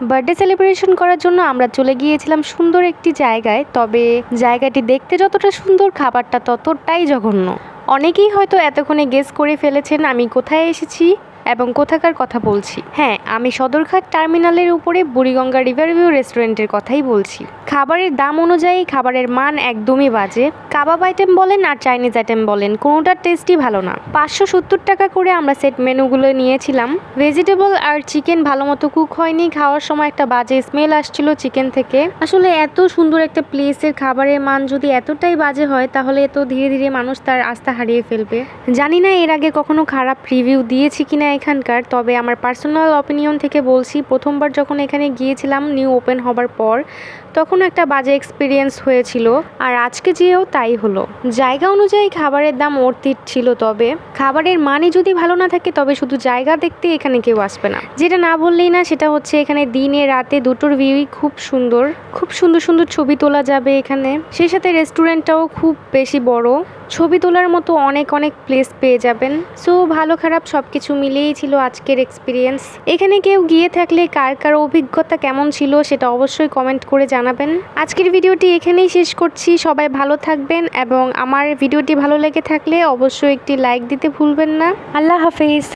Birthday celebration করার জন্য আমরা চলে গিয়েছিলাম সুন্দর একটি জায়গায়, তবে জায়গাটি দেখতে যতটা সুন্দর, খাবারটা ততটাই জঘন্য। অনেকেই হয়তো এতক্ষণে গেস করে ফেলেছেন আমি কোথায় এসেছি। এবং কোথাকার কথা বলছি? হ্যাঁ আমি সদরঘাট টার্মিনালের উপরে বুড়িগঙ্গা রিভার ভিউ রেস্টুরেন্টের কথাই বলছি। খাবারের দাম অনুযায়ী খাবারের মান একদমই বাজে। কাবাব আইটেম বলেন আর চাইনিজ আইটেম বলেন, কোনোটার টেস্টই ভালো না। পাঁচশো সত্তর টাকা করে আমরা সেট মেনুগুলো নিয়েছিলাম। ভেজিটেবল আর চিকেন ভালো মতো কুক হয়নি। খাওয়ার সময় একটা বাজে স্মেল আসছিল চিকেন থেকে। আসলে এত সুন্দর একটা প্লেসের খাবারের মান যদি এতটাই বাজে হয়, তাহলে তো ধীরে ধীরে মানুষ তার আস্থা হারিয়ে ফেলবে। জানি না এর আগে কখনো খারাপ রিভিউ দিয়েছি কিনা এখানকার, তবে আমার পার্সোনাল অপিনিয়ন থেকে বলছি, প্রথমবার যখন এখানে গিয়েছিলাম নিউ ওপেন হবার পর তখন একটা বাজে এক্সপিরিয়েন্স হয়েছিল। আর আজকে যেও তাই হলো। জায়গা অনুযায়ী খাবারের দাম অর্থিত ছিল, তবে খাবারের মানে যদি ভালো না থাকে, তবে শুধু জায়গা দেখতে এখানে কেউ আসবে না। যেটা না বললেই না, সেটা হচ্ছে এখানে দিনে রাতে দুটোর ভিউই খুব সুন্দর। খুব সুন্দর সুন্দর ছবি তোলা যাবে এখানে। সেই সাথে রেস্টুরেন্টটাও খুব বেশি বড়। ছবি তোলার মতো অনেক অনেক প্লেস পেয়ে যাবেন। সো ভালো খারাপ সব কিছু মিলিয়েই ছিল আজকের এক্সপিরিয়েন্স এখানে কেউ গিয়ে থাকলে কার কার অভিজ্ঞতা কেমন ছিল সেটা অবশ্যই কমেন্ট করে জানাবেন। আজকের ভিডিওটি এখানেই শেষ করছি। সবাই ভালো থাকবেন এবং আমার ভিডিওটি ভালো লেগে থাকলে অবশ্যই একটি লাইক দিতে ভুলবেন না। আল্লাহ হাফেজ।